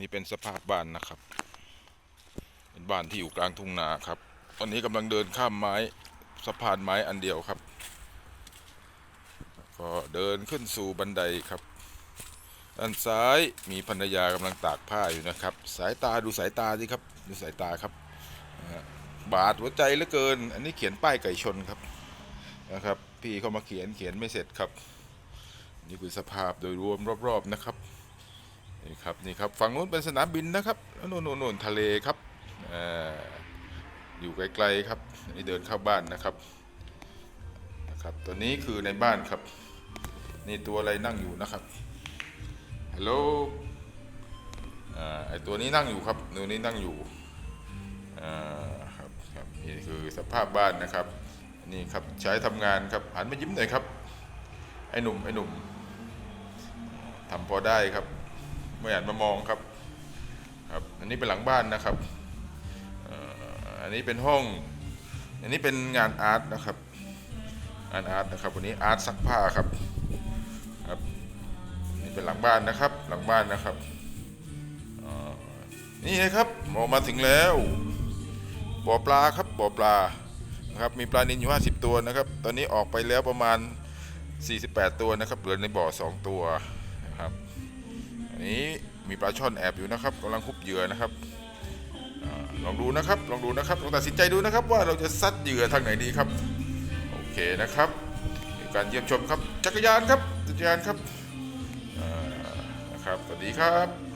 นี่เป็นสภาพบ้านนะครับ เป็นบ้านที่อยู่กลางทุ่งนาครับ ตอนนี้กำลังเดินข้ามไม้สะพานไม้อันเดียวครับ ก็เดินขึ้นสู่บันไดครับ ด้านซ้ายมีภรรยากำลังตากผ้าอยู่นะครับ สายตาดูสายตาสิครับ ดูสายตาครับ บาดหัวใจเหลือเกิน อันนี้เขียนป้ายไก่ชนครับนะครับ พี่เขามาเขียนเขียนไม่เสร็จครับ นี่คือสภาพโดยรวมรอบๆนะครับ นี่ครับนี่ครับฝั่งนู้นเป็นสนามบินนะครับแล้วนู่นนู่นนู่นทะเลครับออยู่ไกลๆครับนี่เดินเข้าบ้านนะครับนะครับตัวนี้คือในบ้านครับ นี่ตัวอะไรนั่งอยู่นะครับฮัลโหลไอตัวนี้นั่งอยู่ครับตัวนี้นั่งอยู่ครับครับนี่คือสภาพบ้านนะครับนี่ครับใช้ทำงานครับหันมายิ้มหน่อยครับไอหนุ่มไอหนุ่มทำพอได้ครับ ไม่หันมามองครับครับ อันนี้เป็นหลังบ้านนะครับอันนี้เป็นห้อง อันนี้เป็นงานอาร์ตนะครับงานอาร์ตนะครับวันนี้อาร์ตซักผ้าครับครับนี่เป็นหลังบ้านนะครับ หลังบ้านนะครับนี่นะครับออกมาถึงแล้วบ่อปลาครับบ่อปลานะครับมีปลานิลอยู่ 50 ตัวนะครับ ตอนนี้ออกไปแล้วประมาณ 48 ตัวนะครับเหลือในบ่อ 2 ตัวนะครับ มีปลาช่อนแอบอยู่นะครับกำลังคุบเหยื่อนะครับอลองดูนะครับลองดูนะครับลองตัดสินใจดูนะครับว่าเราจะซัดเหยื่อทางไหนดีครับ โอเคนะครับการเยี่ยมชมครับจักรยานครับจักรยานครับนะครับสวัสดีครับ